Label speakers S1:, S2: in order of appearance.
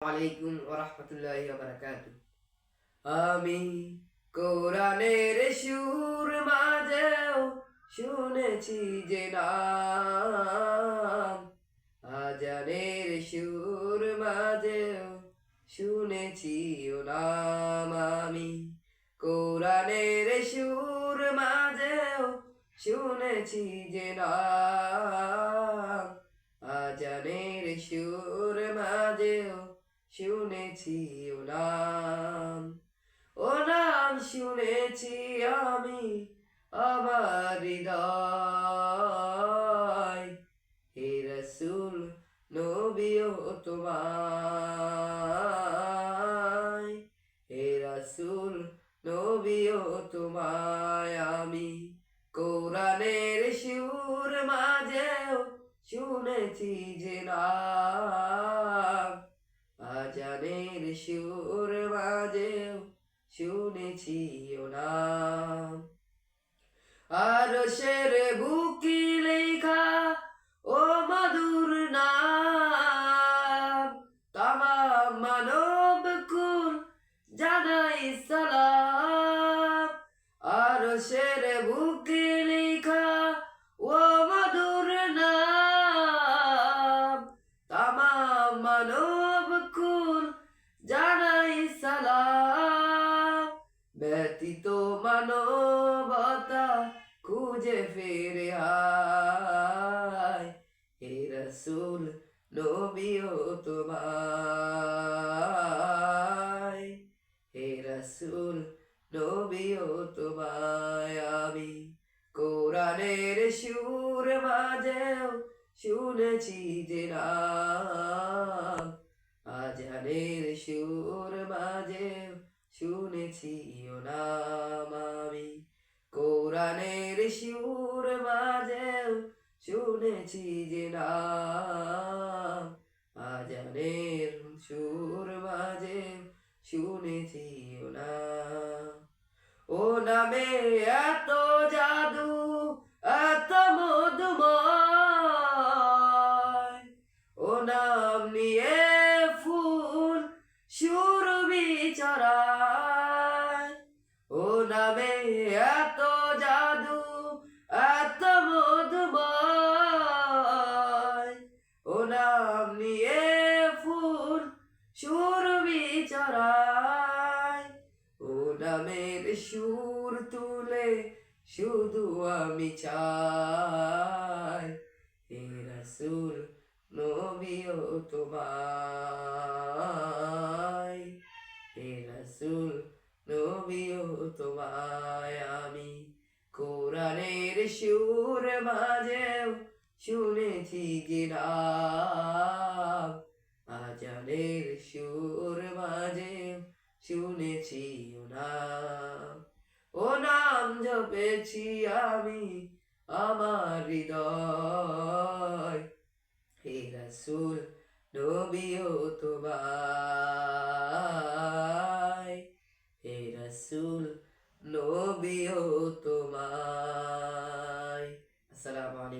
S1: আলাইকুম ওরহমতুল্লাহি বারাকাতু আমি কোরআনের সুর মাঝেও শুনেছি যে নাম। আজানের সুর মাঝেও শুনেছি ও নাম। আমি কোরআনের সুর মাঝেও শুনেছি যে নাম। আজানের সুর মাঝেও শুনেছি ও নাম ও নাম শুনেছি আমি আমার হে রসুল, নবীও তোমায়। হে রসুল, নবীও তোমায়। আমি কোরআনের সুর মাঝেও শুনেছি যে নাম। আজানের সুর বাজে শুনেছি ও নাম। আর সের বুকি খুঁজে ফিরে আয় হে রসুল নবীও তোমায় হে রসুল নবীও তোমায় আমি কোরআনের সুর মাঝেও শুনেছি যে নাম আজানের সুর মাঝেও শুনেছি ও নাম আমি কোরআনের সুর মাঝেও শুনেছি যে না। আজানের সুর মাঝে শুনেছি নাম ও নামে এত জাদু, এত মধুময়। ও নাম নিয়ে বিচরায় ও নামের সুর তুলে শুধু আমি চাই। হে রসুল, নবীও তোমায়। হে রসুল, নবীও তোমায়। আমি কোরআনের সুর মাঝেও শুনেছি নাম আজানের সুর শুনেছি ও নাম ও নাম জপেছি আমি আমার হৃদয়। হে রসুল, নবীও তোমার হে রসুল, নবীও তোমায়। আসসালামু আলাইকুম।